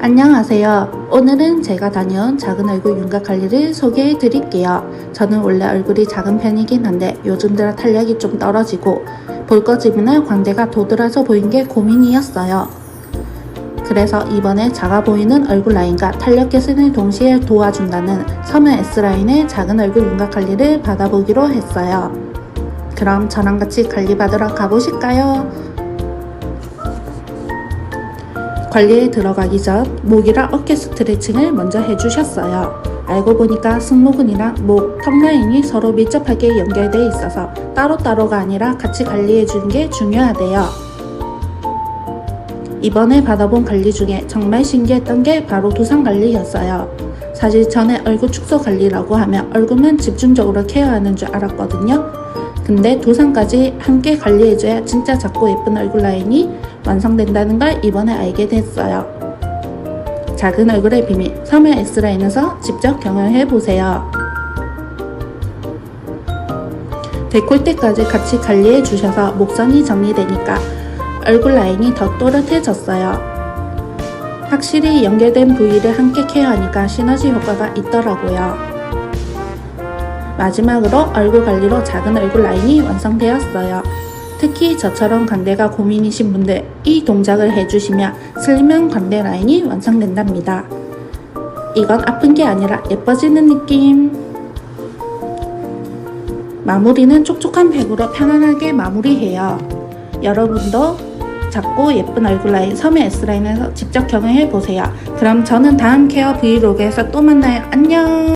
안녕하세요. 오늘은 제가 다녀온 작은 얼굴 윤곽 관리를 소개해 드릴게요. 저는 원래 얼굴이 작은 편이긴 한데 요즘 들어 탄력이 좀 떨어지고 볼 꺼지면 광대가 도드라져 보인 게 고민이었어요. 그래서 이번에 작아 보이는 얼굴 라인과 탄력 개선을 동시에 도와준다는 서면 S라인의 작은 얼굴 윤곽 관리를 받아보기로 했어요. 그럼 저랑 같이 관리 받으러 가보실까요? 관리에 들어가기 전 목이랑 어깨 스트레칭을 먼저 해주셨어요. 알고 보니까 승모근이랑 목, 턱 라인이 서로 밀접하게 연결되어 있어서 따로따로가 아니라 같이 관리해 주는 게 중요하대요. 이번에 받아본 관리 중에 정말 신기했던 게 바로 두상 관리였어요. 사실 전에 얼굴 축소 관리라고 하면 얼굴만 집중적으로 케어하는 줄 알았거든요. 근데 두상까지 함께 관리해줘야 진짜 작고 예쁜 얼굴 라인이 완성된다는 걸 이번에 알게 됐어요. 작은 얼굴의 비밀, 서면 S라인에서 직접 경험해보세요. 데콜테까지 같이 관리해 주셔서 목선이 정리되니까 얼굴 라인이 더 또렷해졌어요. 확실히 연결된 부위를 함께 케어하니까 시너지 효과가 있더라고요. 마지막으로 얼굴 관리로 작은 얼굴 라인이 완성되었어요. 특히 저처럼 광대가 고민이신 분들 이 동작을 해주시면 슬림한 광대 라인이 완성된답니다. 이건 아픈 게 아니라 예뻐지는 느낌. 마무리는 촉촉한 팩으로 편안하게 마무리해요. 여러분도 작고 예쁜 얼굴 라인 섬의 S라인에서 직접 경험해 보세요. 그럼 저는 다음 케어 브이로그에서 또 만나요. 안녕!